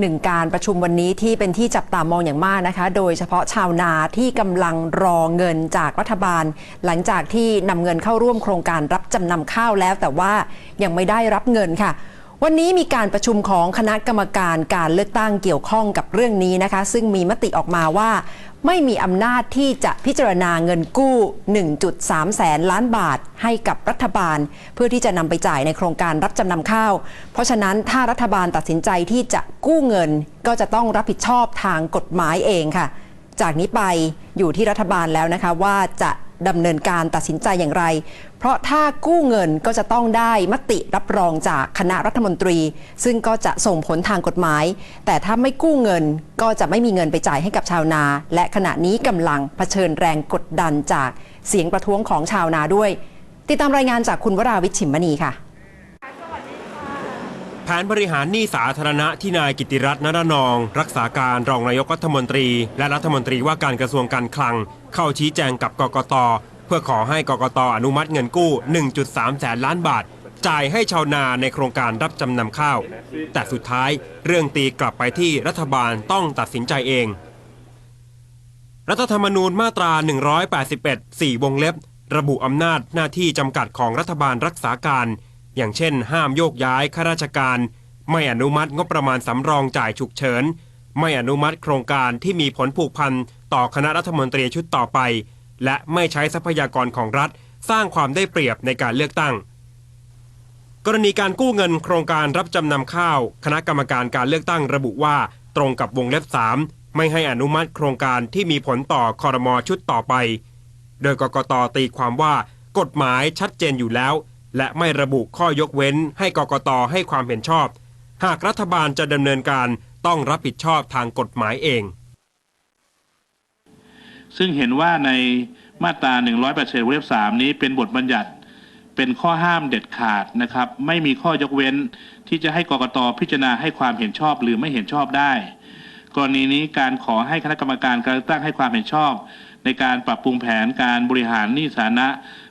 หนึ่งการประชุมวันนี้ที่เป็นที่จับตามองอย่างมากนะคะ โดยเฉพาะชาวนาที่กำลังรอเงินจากรัฐบาล หลังจากที่นำเงินเข้าร่วมโครงการรับจำนำข้าวแล้ว แต่ว่ายังไม่ได้รับเงินค่ะ วันนี้มีการประชุมของคณะกรรมการการเลือกตั้งเกี่ยวข้องกับเรื่องนี้นะคะ ซึ่งมีมติออกมาว่า ไม่มีอำนาจที่จะพิจารณาเงินกู้ 1.3 แสนล้านบาทให้กับรัฐบาล เพื่อที่จะนำไปจ่ายในโครงการรับจำนำข้าว เพราะฉะนั้นถ้ารัฐบาลตัดสินใจที่จะกู้เงิน ก็จะต้องรับผิดชอบทางกฎหมายเองค่ะ จากนี้ไปอยู่ที่รัฐบาลแล้วนะคะว่าจะ ดำเนินการตัดสินใจอย่างไร เพราะถ้ากู้เงินก็จะต้องได้มติรับรองจากคณะรัฐมนตรี ซึ่งก็จะส่งผลทางกฎหมาย แต่ถ้าไม่กู้เงินก็จะไม่มีเงินไปจ่ายให้กับชาวนา และขณะนี้กำลังเผชิญแรงกดดันจากเสียงประท้วงของชาวนาด้วย ติดตามรายงานจากคุณวราวิชิมมณีค่ะ แผนบริหารหนี้สาธารณะที่นายกิติรัตน์นรนอง รักษาการรองนายกรัฐมนตรี และรัฐมนตรีว่าการกระทรวงการคลัง เข้าชี้แจงกับกกต เพื่อขอให้กกตอนุมัติเงินกู้ 1.3 แสนล้านบาท จ่ายให้ชาวนาในโครงการรับจำนำข้าว แต่สุดท้ายเรื่องตีกลับไปที่รัฐบาลต้องตัดสินใจเอง รัฐธรรมนูญมาตรา 181 4 วงเล็บ ระบุอำนาจหน้าที่จำกัดของรัฐบาลรักษาการ อย่างเช่น ห้ามโยกย้ายข้าราชการ ไม่อนุมัติงบประมาณสำรองจ่ายฉุกเฉิน ไม่อนุมัติโครงการที่มีผลผูกพันต่อคณะรัฐมนตรีชุดต่อไป และไม่ใช้ทรัพยากรของรัฐ สร้างความได้เปรียบในการเลือกตั้ง กรณีการกู้เงินโครงการรับจำนำข้าว คณะกรรมการการเลือกตั้งระบุว่า ตรงกับวงเล็บ 3 ไม่ให้อนุมัติโครงการที่มีผลต่อคอรมอชุดต่อไป โดยกกตตีความว่ากฎหมายชัดเจนอยู่แล้ว และไม่ระบุข้อยกเว้นให้กกตให้ความเห็นชอบ หากรัฐบาลจะดำเนินการต้องรับผิดชอบทางกฎหมายเอง ซึ่งเห็นว่าในมาตรา 180วงเล็บ3นี้เป็นบทบัญญัติเป็นข้อห้ามเด็ดขาดนะครับ ไม่มีข้อยกเว้นที่จะให้กกตพิจารณาให้ความเห็นชอบหรือไม่เห็นชอบได้ กรณีนี้การขอให้คณะกรรมการการเลือกตั้งให้ความเห็นชอบ ในการปรับปรุงแผนการบริหารหนี้สาธารณะ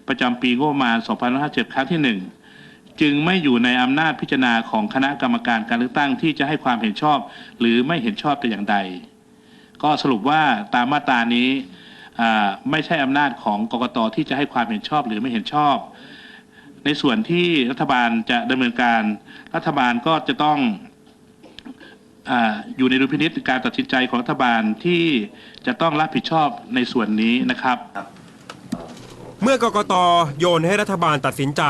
ประจำปีงบประมาณ 2557 ครั้งที่ 1 จึงไม่อยู่ในอำนาจพิจารณาของคณะกรรมการการเลือกตั้งที่จะให้ความเห็นชอบ หรือไม่เห็นชอบแต่อย่างใด ก็สรุปว่าตามมาตรานี้ไม่ใช่อำนาจของกกตที่จะให้ความเห็นชอบหรือไม่เห็นชอบ ในส่วนที่รัฐบาลจะดำเนินการ รัฐบาลก็จะต้องออยู่ในดุลพินิจการตัดสินใจของรัฐบาลที่จะต้องรับผิดชอบในส่วนนี้นะครับ เมื่อกกตโยนให้รัฐบาลตัดสินใจ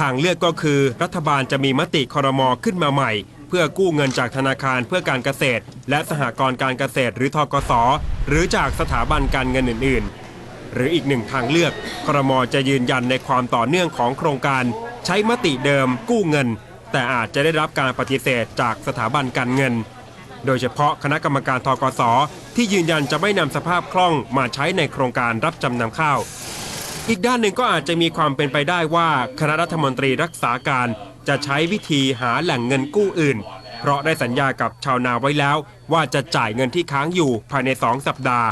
ทางเลือกก็คือรัฐบาลจะมีมติคอรมอขึ้นมาใหม่ เพื่อกู้เงินจากธนาคารเพื่อการเกษตร และสหกรณ์การเกษตรหรือทกส หรือจากสถาบันการเงินอื่น ๆ หรืออีกหนึ่งทางเลือกครมจะยืนยันในความต่อเนื่องของโครงการ ใช้มติเดิมกู้เงิน แต่อาจจะได้รับการปฏิเสธจากสถาบันการเงิน โดยเฉพาะคณะกรรมการทกส ที่ยืนยันจะไม่นำสภาพคล่องมาใช้ในโครงการรับจำนำข้าว อีกด้านหนึ่งก็อาจจะมีความเป็นไปได้ว่าคณะรัฐมนตรีรักษาการจะใช้วิธีหาแหล่งเงินกู้อื่น เพราะได้สัญญากับชาวนาไว้แล้ว ว่าจะจ่ายเงินที่ค้างอยู่ภายใน 2 สัปดาห์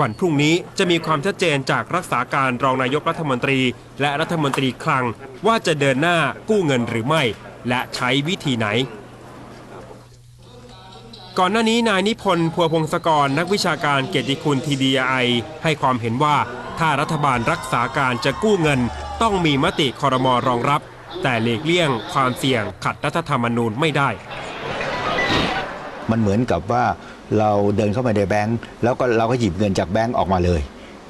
วันพรุ่งนี้จะมีความชัดเจนจากรักษาการรองนายกรัฐมนตรี และรัฐมนตรีคลัง ว่าจะเดินหน้ากู้เงินหรือไม่ และใช้วิธีไหน ก่อนหน้านี้นายนิพนธ์พัวพงศกรนักวิชาการเกียรติคุณทีดีไอให้ความเห็นว่าถ้ารัฐบาลรักษาการจะกู้เงิน ต้องมีมติคอรมอรองรับ แต่หลีกเลี่ยงความเสี่ยงขัดรัฐธรรมนูญไม่ได้ มันเหมือนกับว่าเราเดินเข้าไปในแบงก์แล้วก็เราก็หยิบเงินจากแบงก์ออกมาเลย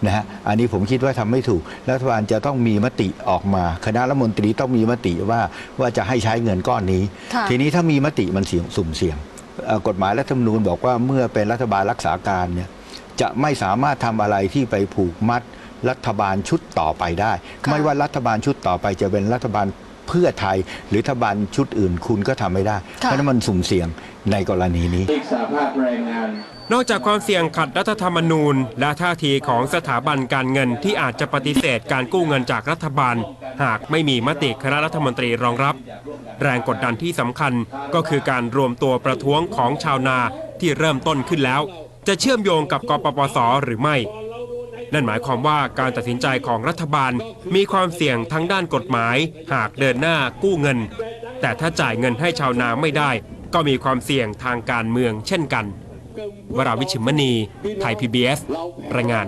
นะฮะอันนี้ผมคิดว่าทำไม่ถูก รัฐบาลจะต้องมีมติออกมา คณะรัฐมนตรีต้องมีมติว่าว่าจะให้ใช้เงินก้อนนี้ค่ะทีนี้ถ้ามีมติมันเสี่ยงสุ่มเสี่ยงเอ่อ กฎหมายรัฐธรรมนูญบอกว่าเมื่อเป็นรัฐบาลรักษาการเนี่ยจะไม่สามารถทำอะไรที่ไปผูกมัดรัฐบาลชุดต่อไปได้ ไม่ว่ารัฐบาลชุดต่อไปจะเป็นรัฐบาลเพื่อไทย หรือรัฐบาลชุดอื่นคุณก็ทำไม่ได้ เพราะฉะนั้นมันสุ่มเสี่ยง ในกรณีนี้ นอกจากความเสี่ยงขัดรัฐธรรมนูญ และท่าทีของสถาบันการเงินที่อาจจะปฏิเสธการกู้เงินจากรัฐบาล หากไม่มีมติคณะรัฐมนตรีรองรับ แรงกดดันที่สำคัญก็คือการรวมตัวประท้วงของชาวนาที่เริ่มต้นขึ้นแล้ว จะเชื่อมโยงกับกปปสหรือไม่ นั่นหมายความว่าการตัดสินใจของรัฐบาลมีความเสี่ยงทั้งด้านกฎหมาย หากเดินหน้ากู้เงิน แต่ถ้าจ่ายเงินให้ชาวนาไม่ได้ ก็มีความเสี่ยงทางการเมืองเช่นกัน วราวิชิมณี ไทย PBS รายงาน